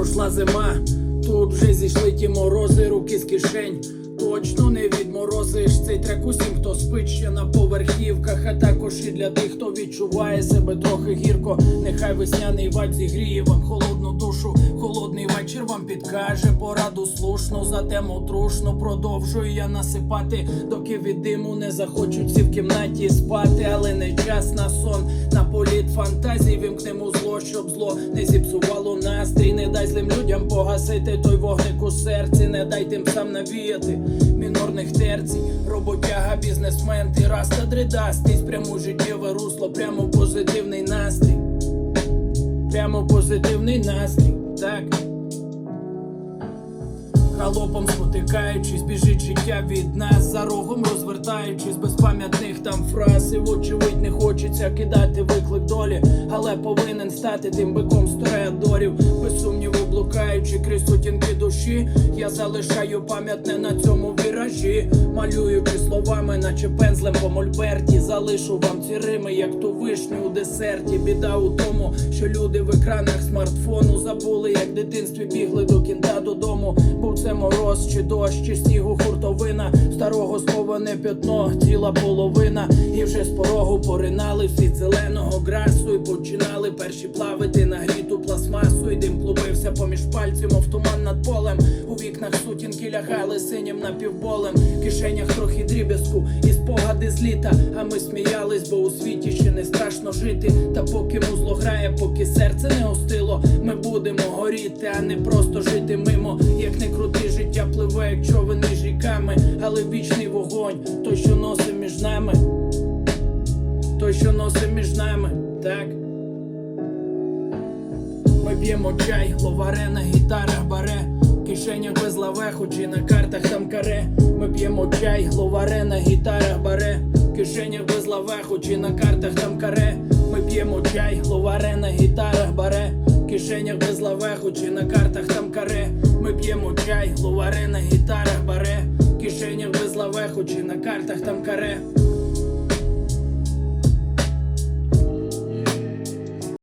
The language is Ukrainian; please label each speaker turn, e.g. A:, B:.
A: пройшла зима, тут вже зійшли ті морози, руки з кишень. Точно не відморозиш цей трек усім, хто спить ще на поверхівках, а також і для тих, хто відчуває себе трохи гірко. Нехай весняний вать зігріє вам холодну душу. Холодний вечір вам підкаже пораду слушну, за тему трушну продовжую я насипати, доки від диму не захочуть всі в кімнаті спати, але не час на сон, на політ фантазій вимкнемо зло, щоб зло не зіпсувало настрій. Не дай злим людям погасити той вогник у серці, не дай тим сам навіяти мінорних терцій, роботяга, бізнесмен, ти раз та дридастий, прямо життєве русло, прямо позитивний настрій. Прямо позитивний настрій, так. Галопом спотикаючись, біжить життя від нас, за рогом розвертаючись, без пам'ятних там фраз І вочевидь не хочеться кидати виклик долі, але повинен стати тим биком з тореадорів, без сумніву блукаючи крізь сутінки душі. Я залишаю пам'ятне на цьому віражі, малюючи словами, наче пензлем по мольберті. Залишу вам ці рими, як ту вишню у десерті. Біда у тому, що люди в екранах смартфону забули, як в дитинстві бігли до кінта додому. Це мороз, чи дощ, чи снігу хуртовина, старого сховане п'ятно, ціла половина. І вже з порогу поринали всі зеленого грасу, і починали перші плавити на гріту пластмасу. І дим клубився поміж пальців, мов туман над полем. У вікнах сутінки лягали синім напівболем, в кишенях трохи дріб'язку і спогади з літа. А ми сміялись, бо у світі ще не страшно жити. Та поки музло грає, поки серце не остило, ми будемо горіти, а не просто жити мимо. Як не крути, життя пливе, як човен між ріками, але вічний вогонь, той, що носить між нами, той, між нами, так. Ми п'ємо чай, ловаре на гітарах баре, в кишенях без лавеху чи на картах там каре. Ми п'ємо чай, ловаре на гітарах баре, в кишенях без лавеху чи на картах там каре. Ми п'ємо чай, ловаре на гітарах баре, в кишенях без лавеху чи на картах там каре. Ми п'ємо чай, ловаре на гітарах баре, в кишенях без лавеху чи на картах там каре.